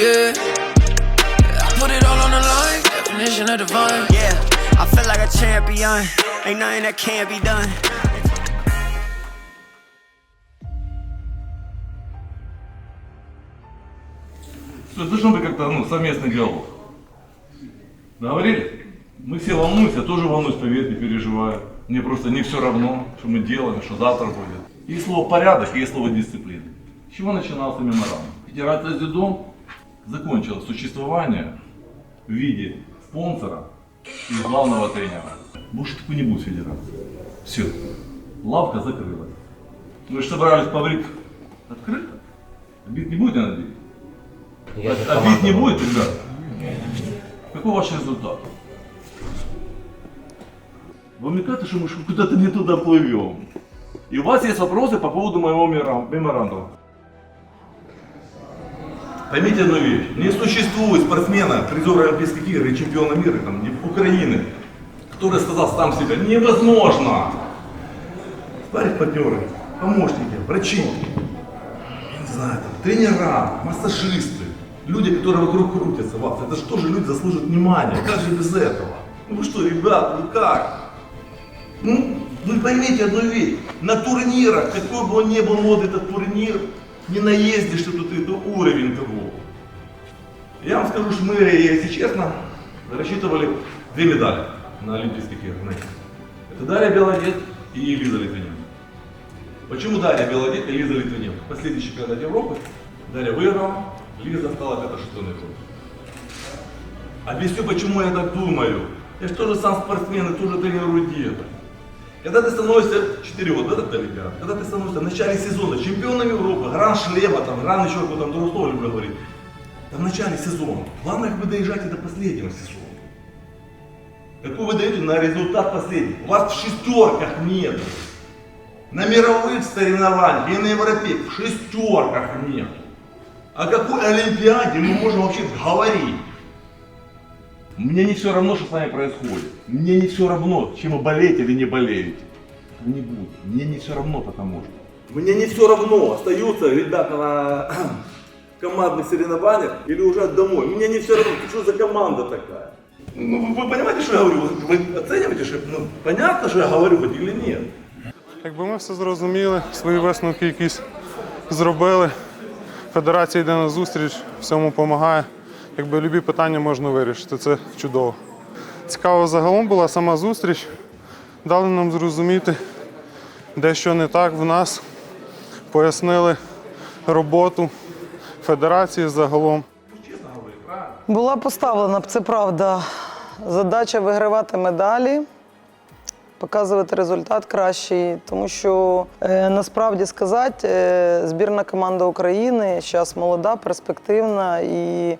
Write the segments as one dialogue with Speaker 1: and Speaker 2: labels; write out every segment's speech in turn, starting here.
Speaker 1: yeah. I put it all on the line, definition of divine.
Speaker 2: Yeah, I feel like a champion. Ain't nothing that can't be done.
Speaker 3: Что должно быть как-то ну, совместный диалог. Договорились? Мы все волнуемся, я тоже волнуюсь, поверь, не переживаю. Мне просто не все равно, что мы делаем, что завтра будет. Есть слово порядок, есть слово дисциплина. С чего начинался меморандум? Федерация Зюдом закончила существование в виде спонсора и главного тренера. Больше такой не будет федерации. Все. Лавка закрылась. Мы же собрались поврить открыто. Обид не будет, я надеюсь? А- Обид не будет, ребят? Какой ваш результат? Вы мне кажется, что мы куда-то не туда плывем. И у вас есть вопросы по поводу моего меморандума. Поймите одну вещь. Не существует спортсмена, призера Олимпийских игр и чемпиона мира там, не- Украины, который сказал сам себе, невозможно. Спарить партнеры, помощники, врачи, я не знаю, там, тренера, массажисты, люди, которые вокруг крутятся вас. Это что же люди заслуживают внимания? Как же без этого? Ну вы что, ребята, ну как? Ну, вы поймите одну вещь. На турнирах, какой бы он ни был мод этот турнир, не наездишь ты тут это уровень того. Я вам скажу, что мы, если честно, рассчитывали две медали на Олимпийских играх. на. Это Дарья Белодед и Лиза Литвиненко. Почему Дарья Белодед и Лиза Литвиненко? Последний чемпионат Европы Дарья выиграла, Лиза стала пятошестной Европы. Объясню, почему я так думаю. Я же тоже сам спортсмен и тоже тренирую деток. Когда ты становишься 4 года, да, ребят, когда ты становишься в начале сезона чемпионом Европы, гран шлема, там, гран еще какой там другое слово люблю говорить, это в начале сезона. Главное, как вы доезжаете до последнего сезона. Какой вы даете на результат последний? У вас в шестерках нет. На мировых соревнованиях и на европейских в шестерках нет. О какой Олимпиаде мы можем вообще говорить? Мне не все равно, что с вами происходит. Мне не все равно, чем вы болеете или не болеете. Не будет. Мне не все равно, потому что. Мне не все равно, остаются ребята на командных соревнованиях или уже домой. Мне не все равно, что за команда такая. Ну, вы, вы понимаете, что я говорю? Вы оцениваете, что ну, понятно, що я говорю хоть или нет?
Speaker 4: Якби ми все зрозуміли, свої висновки якісь зробили. Федерація йде на зустріч, всьому допомагає. Якби любі питання можна вирішити, це чудово. Цікаво загалом була сама зустріч. Дали нам зрозуміти, де що не так в нас. Пояснили роботу федерації загалом.
Speaker 5: Була поставлена, це правда, задача вигравати медалі, показувати результат кращий, тому що е, насправді сказати, е, збірна команда України зараз молода, перспективна і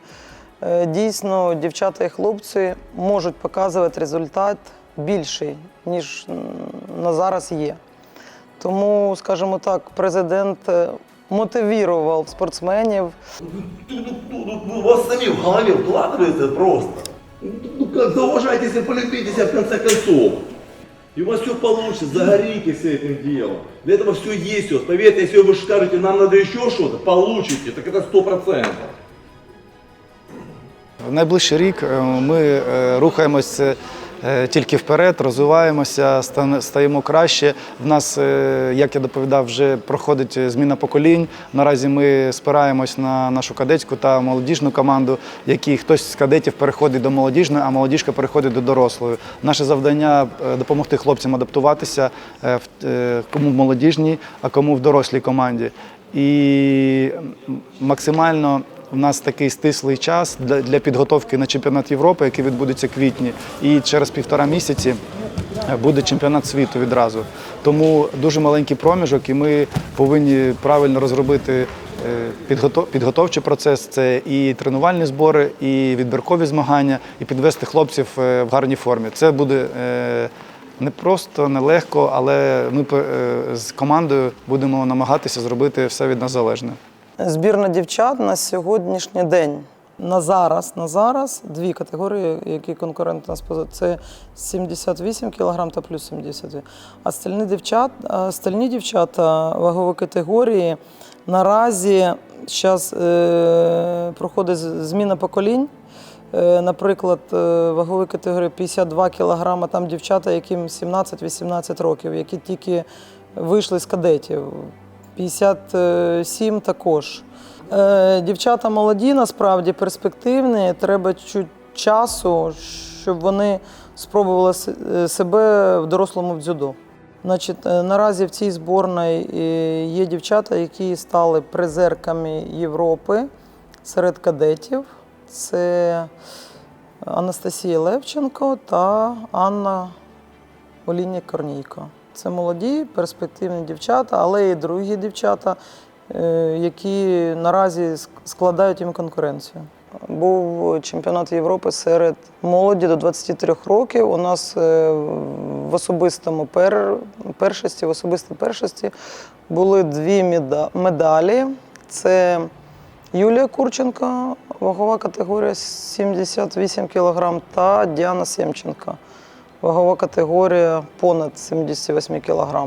Speaker 5: е, дійсно дівчата і хлопці можуть показувати результат більший, ніж на зараз є. Тому, скажімо так, президент е, мотивував спортсменів.
Speaker 3: Ну, ну, ну, ну, у вас сами в голове вкладывается просто. Ну, ну как, зауважайте себя, полюбите себя в конце концов. И у вас все получится, загорите все этим делом. Для этого все есть у вас. Поверьте, если вы скажете, нам надо еще что-то, получите, так это сто процентов.
Speaker 6: В найближчий рік е, ми е, рухаємося е, тільки вперед, розвиваємося, стаємо краще. В нас, е, як я доповідав, вже проходить зміна поколінь. Наразі ми спираємось на нашу кадетську та молодіжну команду, які хтось з кадетів переходить до молодіжної, а молодіжка переходить до дорослої. Наше завдання е, допомогти хлопцям адаптуватися, е, в- е, кому в молодіжній, а кому в дорослій команді. І максимально у нас такий стислий час для, підготовки на чемпіонат Європи, який відбудеться в квітні, і через півтора місяці е, буде чемпіонат світу відразу. Тому дуже маленький проміжок, і ми повинні правильно розробити е, підготовчий процес. Це і тренувальні збори, і відбіркові змагання, і підвести хлопців е, в гарній формі. Це буде не просто, нелегко, але ми з командою будемо намагатися зробити все від нас залежне.
Speaker 5: Збірна дівчат на сьогоднішній день на зараз, на зараз дві категорії, які конкуренти нас поза це 78 кг та плюс 72. А стальні дівчат, стальні дівчата вагової категорії наразі зараз е, проходить зміна поколінь. Е, Наприклад, е, вагової категорії 52 кг, там дівчата, яким 17-18 років, які тільки вийшли з кадетів. 57 також. Е, Дівчата молоді, насправді перспективні. Треба чуть часу, щоб вони спробували е, себе в дорослому дзюдо. Значить, е, наразі в цій зборній є дівчата, які стали призерками Європи серед кадетів. Це Анастасія Левченко та Анна Оління Корнійко. Це молоді, перспективні дівчата, але і другі дівчата, е, які наразі складають їм конкуренцію. Був чемпіонат Європи серед молоді до 23 років. У нас е, в особистому пер... першості, в особистій першості були дві меда- медалі. Це Юлія Курченко, вагова категорія 78 кг, та Діана Семченко, вагова категорія понад 78 кг.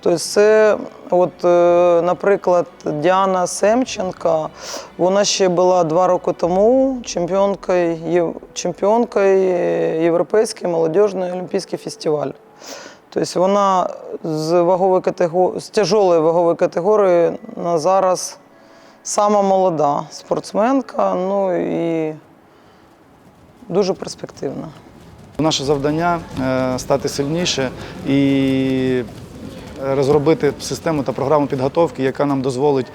Speaker 5: Тобто це, от, е, наприклад, Діана Семченко, вона ще була два роки тому чемпіонкою, чемпіонкою Європейський молодіжний олімпійський фестиваль. Тобто вона з вагової категорії, з тяжелої вагової категорії на зараз сама молода спортсменка, ну і дуже перспективна.
Speaker 6: Наше завдання е, стати сильніше і розробити систему та програму підготовки, яка нам дозволить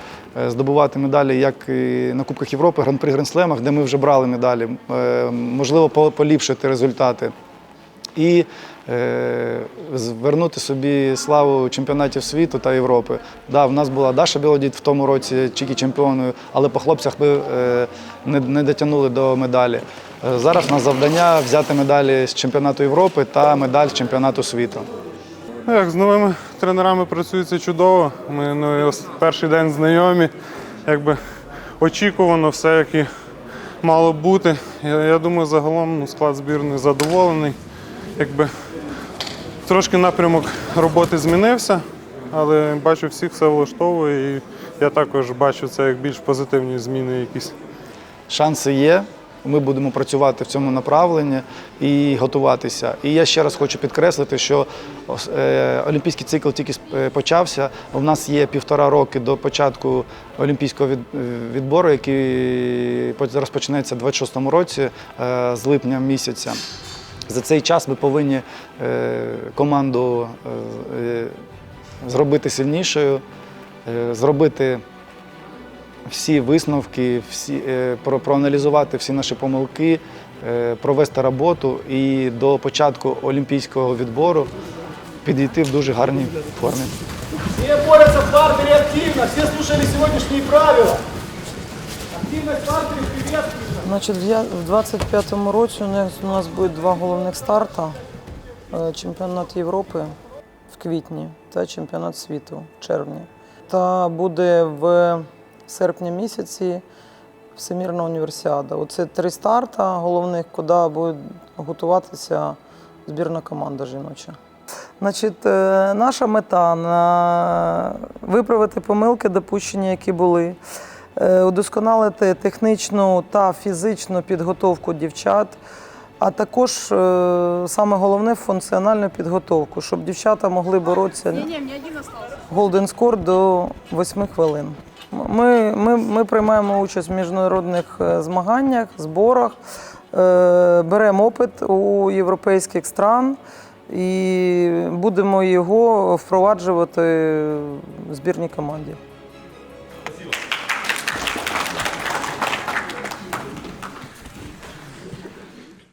Speaker 6: е, здобувати медалі як і на Кубках Європи, гран-при Гренслемах, де ми вже брали медалі, е, можливо, поліпшити результати. І звернути собі славу чемпіонатів світу та Європи. Да, в нас була Даша Білодід в тому році чекі чемпіоною, але по хлопцях ми не дотягнули до медалі. Е, Зараз у нас завдання взяти медалі з чемпіонату Європи та медаль з чемпіонату світу.
Speaker 4: Ну, Як з новими тренерами працюється чудово. Ми ну, перший день знайомі. Якби очікувано все, як і мало бути. Я, я думаю, загалом ну, склад збірної задоволений. Якби трошки напрямок роботи змінився, але бачу, всіх все влаштовує. І я також бачу це як більш позитивні зміни якісь.
Speaker 6: Шанси є. Ми будемо працювати в цьому направленні і готуватися. І я ще раз хочу підкреслити, що е, олімпійський цикл тільки е, почався. У нас є півтора роки до початку олімпійського е, відбору, який розпочнеться у 26-му році з липня місяця. За цей час ми повинні команду зробити сильнішою, зробити всі висновки, всі, е, про, проаналізувати всі наші помилки, е, провести роботу і до початку олімпійського відбору підійти в дуже гарній формі.
Speaker 7: Все борются в партере активно, все слушали сегодняшние правила. Активность в партере приветствуется.
Speaker 5: Значить, в я- 25-му році у нас, у нас буде два головних старта: Е, чемпіонат Європи в квітні та чемпіонат світу в червні. Та буде в серпні місяці Всемірна універсіада. Оце три старта головних, куди буде готуватися збірна команда жіноча. Значить, е, наша мета на виправити помилки, допущення, які були, е, удосконалити технічну та фізичну підготовку дівчат, а також е, саме головне функціональну підготовку, щоб дівчата могли боротися Golden Score до 8 хвилин. Ми, ми, ми приймаємо участь в міжнародних е, змаганнях, зборах, е, беремо опит у європейських стран і будемо його впроваджувати в збірній команді.